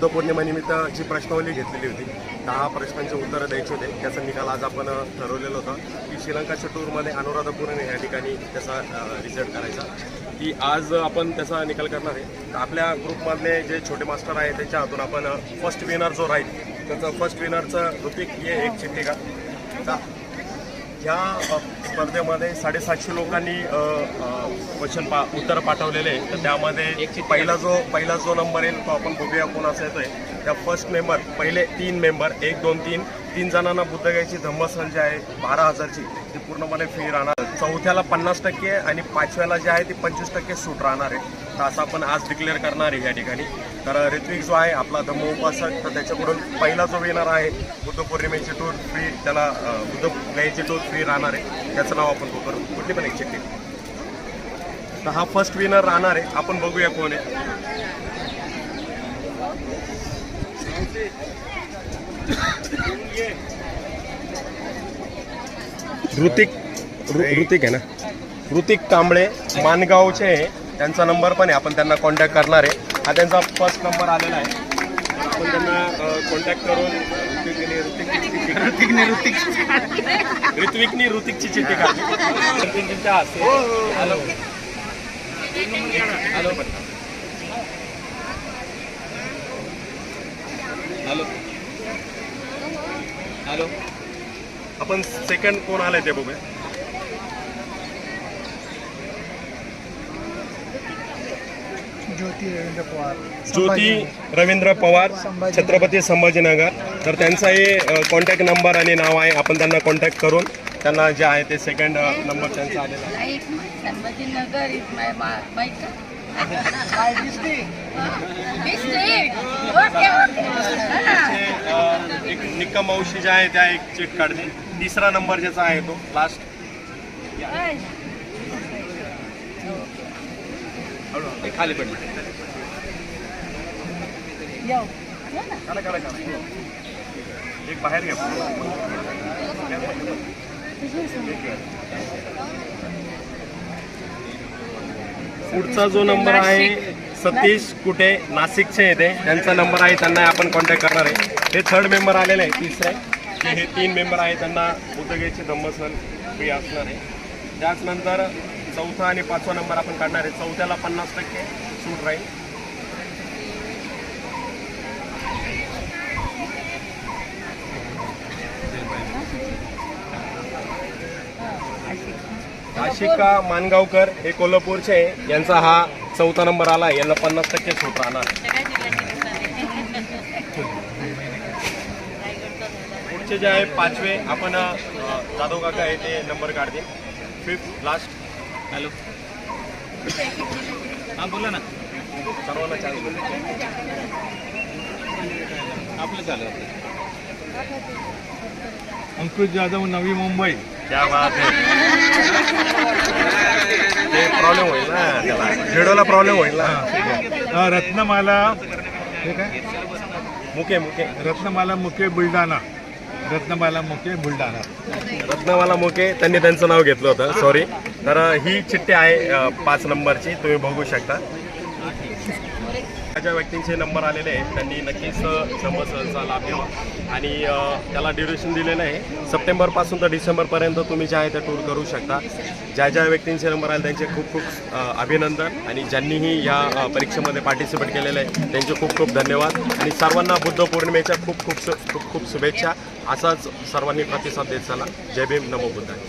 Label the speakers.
Speaker 1: बुद्ध पौर्णिमेनिमित्त जी प्रश्नावली घेतलेली होती दहा प्रश्नांचे उत्तरं द्यायचे होते. त्याचा निकाल आज आपण ठरवलेलं होतं की श्रीलंकाच्या टूरमध्ये अनुराधापूरने या ठिकाणी त्याचा रिझल्ट करायचा. की आज आपण त्याचा निकाल करणार आहे. आपल्या ग्रुपमधले जे छोटे मास्टर आहे त्याच्या हातून आपण फर्स्ट विनर जो राहील त्याचं फर्स्ट विनरचं ऋतिक हे एक चिठ्ठी का? अ, स्पर्धेमध्ये साडेसातशे लोकांनी क्वेश्चन पा उत्तर पाठवलेले आहे तर त्यामध्ये पहिला जो पहिला जो नंबर येईल तो आपण बघूया कोणाचा येतोय. त्या फर्स्ट मेंबर पहिले तीन मेंबर एक दोन तीन तीन जणांना बुद्धगायची धम्मसल जी आहे बारा हजारची ती पूर्णपणे फी राहणार. चौथ्याला पन्नास टक्के आणि पाचव्याला जे आहे ती पंचवीस टक्के सूट राहणार आहे. तर असं आपण आज डिक्लेअर करणार आहे या ठिकाणी. तर ऋत्विक जो आहे आपला धम्म उपासक तर त्याच्याकडून पहिला जो विनर आहे बुद्ध पौर्णिमेची टूर फ्री त्याला बुद्ध गायची टूर फ्री राहणार आहे. त्याचं नाव आपण करू. कुठली पण एक तर हा फर्स्ट विनर राहणार आहे. आपण बघूया कोण आहे. ऋतिक ऋतिक आहे ना? ऋतिक कांबळे मानगावचे आहे. त्यांचा नंबर पण आहे. आपण त्यांना कॉन्टॅक्ट करणार आहे. हा त्यांचा फर्स्ट नंबर आलेला आहे. आपण त्यांना कॉन्टॅक्ट करून ऋतिकने ऋतिक ऋत्विकनी ऋतिकची चिठ्ठी काढली. तर त्यांच्या हस्ते. हॅलो. हॅलो. हॅलो. हॅलो. आपण सेकंड कोण आलंय ते बघूया.
Speaker 2: ज्योती रवींद्र पवार.
Speaker 1: छत्रपती संभाजीनगर. तर त्यांचाही कॉन्टॅक्ट नंबर आणि नाव आहे आपण त्यांना कॉन्टॅक्ट करून त्यांना जे आहे ते सेकंड नंबर त्यांचा आलेला आहे. एक निक्का मावशी ज्या आहे त्या एक चेक काढते. तिसरा नंबर ज्याचा आहे तो लास्ट खाली पडली काढा एक बाहेर घ्या. पुढचा जो नंबर आहे सतीश कुठे? नाशिकचे येते. त्यांचा नंबर आहे त्यांना आपण कॉन्टॅक्ट करणार आहे. हे थर्ड मेंबर आलेले आहे तिसरे. हे तीन मेंबर आहे त्यांना उद्योगाची धम्मसल फ्री असणार आहे. त्याचनंतर चौथा आणि पाचवा नंबर आपण काढणार आहे. चौथ्याला पन्नास टक्के सूट राहील. आशिका मानगावकर हे कोल्हापूरचे आहे. यांचा हा चौथा नंबर आला यांना पन्नास टक्के सूट राहणार पुढचे जे आहे पाचवे आपण जाधव काका आहे ते नंबर काढतील. Fifth last hello. हां बोला ना. सर्वांना चान्स आपलं चालू
Speaker 2: अंकुश जाधव नवी मुंबई.
Speaker 1: क्या बात आहे ते प्रॉब्लेम होईल ना त्याला. व्हिडिओला प्रॉब्लेम होईल ना.
Speaker 2: रत्नमाला हे काय?
Speaker 1: मुके मुके.
Speaker 2: रत्नमाला मुके बुलढाणा. रत्नमाला मुके बुलढाणा.
Speaker 1: रत्नवाला मोके त्यांनी त्यांचं नाव घेतलं होतं. सॉरी तर ही चिठ्ठी आहे पाच नंबरची तुम्ही बघू शकता. ज्या व्यक्तींचे नंबर आलेले आहेत. त्यांनी नक्कीच समस्यांचा लाभ घ्यावा. आणि त्याला ड्युरेशन दिलेलं आहे. सप्टेंबरपासून तर डिसेंबरपर्यंत तुम्ही जे आहे ते टूर करू शकता. ज्या ज्या व्यक्तींचे नंबर आले त्यांचे खूप खूप अभिनंदन. आणि ज्यांनीही या परीक्षेमध्ये पार्टिसिपेट केलेलं आहे त्यांचे खूप खूप धन्यवाद. आणि सर्वांना बुद्ध पौर्णिमेच्या खूप खूप खूप खूप शुभेच्छा. असाच सर्वांनी प्रतिसाद देत चला. जय भीम. नमो बुद्धाय.